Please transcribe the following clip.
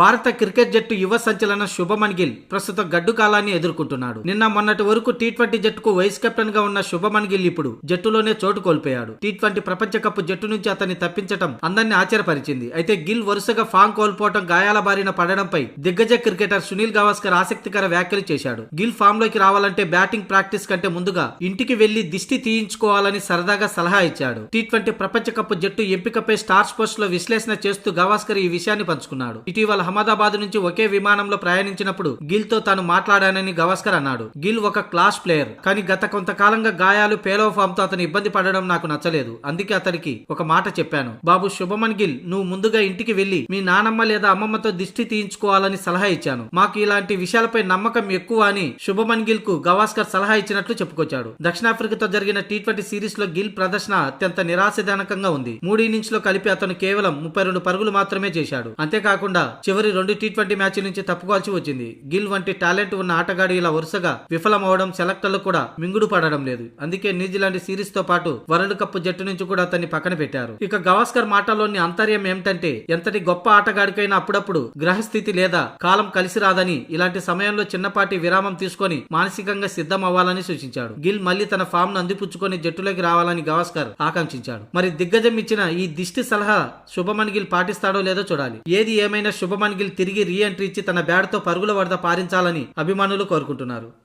భారత క్రికెట్ జట్టు యువ సంచలన శుభమన్ గిల్ ప్రస్తుతం గడ్డు కాలాన్ని ఎదుర్కొంటున్నాడు. నిన్న మొన్నటి వరకు టీ ట్వంటీ జట్టుకు వైస్ కెప్టెన్గా ఉన్న శుభమన్ గిల్ ఇప్పుడు జట్టులోనే చోటు కోల్పోయాడు. టీ ట్వంటీ ప్రపంచ కప్ జట్టు నుంచి అతన్ని తప్పించడం అందరినీ ఆశ్చర్యపరిచింది. అయితే గిల్ వరుసగా ఫామ్ కోల్పోవడం గాయాల బారిన పడడంపై దిగ్గజ క్రికెటర్ సునీల్ గవాస్కర్ ఆసక్తికర వ్యాఖ్యలు చేశాడు. గిల్ ఫామ్లోకి రావాలంటే బ్యాటింగ్ ప్రాక్టీస్ కంటే ముందుగా ఇంటికి వెళ్ళి దిష్టి తీయించుకోవాలని సరదాగా సలహా ఇచ్చాడు. టీ ట్వంటీ ప్రపంచ కప్ జట్టు ఎంపికపై స్టార్ స్పోర్ట్స్లో విశ్లేషణ చేస్తూ గవాస్కర్ ఈ విషయాన్ని పంచుకున్నాడు. ఇటీవల అహ్మదాబాద్ నుంచి ఒకే విమానంలో ప్రయాణించినప్పుడు గిల్తో తాను మాట్లాడానని గవాస్కర్ అన్నాడు. గిల్ ఒక క్లాస్ ప్లేయర్. కానీ గత కొంతకాలంగా గాయాలు పేలో ఫామ్తో అతను ఇబ్బంది పడడం నాకు నచ్చలేదు. అందుకే అతనికి ఒక మాట చెప్పాను. బాబు శుభమన్ గిల్ నువ్వు ముందుగా ఇంటికి వెళ్ళి మీ నానమ్మ లేదా అమ్మమ్మతో దిష్టి తీయించుకోవాలని సలహా ఇచ్చాను. మాకు ఇలాంటి విషయాలపై నమ్మకం ఎక్కువ అని శుభమన్ గిల్కు గవాస్కర్ సలహా ఇచ్చినట్లు చెప్పుకొచ్చాడు. దక్షిణాఫ్రికాతో జరిగిన టీ ట్వంటీ సిరీస్లో గిల్ ప్రదర్శన అత్యంత నిరాశజనకంగా ఉంది. మూడు ఇన్నింగ్స్లో కలిపి అతను కేవలం ముప్పై రెండు పరుగులు మాత్రమే చేశాడు. అంతేకాకుండా చివరి రెండు టీ ట్వంటీ మ్యాచ్ల నుంచి తప్పుకోవాల్సి వచ్చింది. గిల్ వంటి టాలెంట్ ఉన్న ఆటగాడు ఇలా వరుసగా విఫలమవడం సెలెక్టర్లు కూడా మింగుడు పడడం లేదు. అందుకే న్యూజిలాండ్ సిరీస్తో పాటు వరల్డ్ కప్ జట్టు నుంచి కూడా అతన్ని పక్కన పెట్టారు. ఇక గవాస్కర్ మాటల్లోని అంతర్యం ఏమిటంటే ఎంతటి గొప్ప ఆటగాడికైనా అప్పుడప్పుడు గ్రహస్థితి లేదా కాలం కలిసి రాదని ఇలాంటి సమయంలో చిన్నపాటి విరామం తీసుకొని మానసికంగా సిద్ధం అవ్వాలని సూచించాడు. గిల్ మళ్ళీ తన ఫామ్ను అందిపుచ్చుకొని జట్టులోకి రావాలని గవాస్కర్ ఆకాంక్షించాడు. మరి దిగ్గజం ఇచ్చిన ఈ దిష్టి సలహా శుభమన్ గిల్ పాటిస్తాడో లేదో చూడాలి. ఏది ఏమైనా శుభమన్ గిల్ తిరిగి రీ ఎంట్రీ ఇచ్చి తన బ్యాట్తో పరుగుల వరద పారించాలని అభిమానులు కోరుకుంటున్నారు.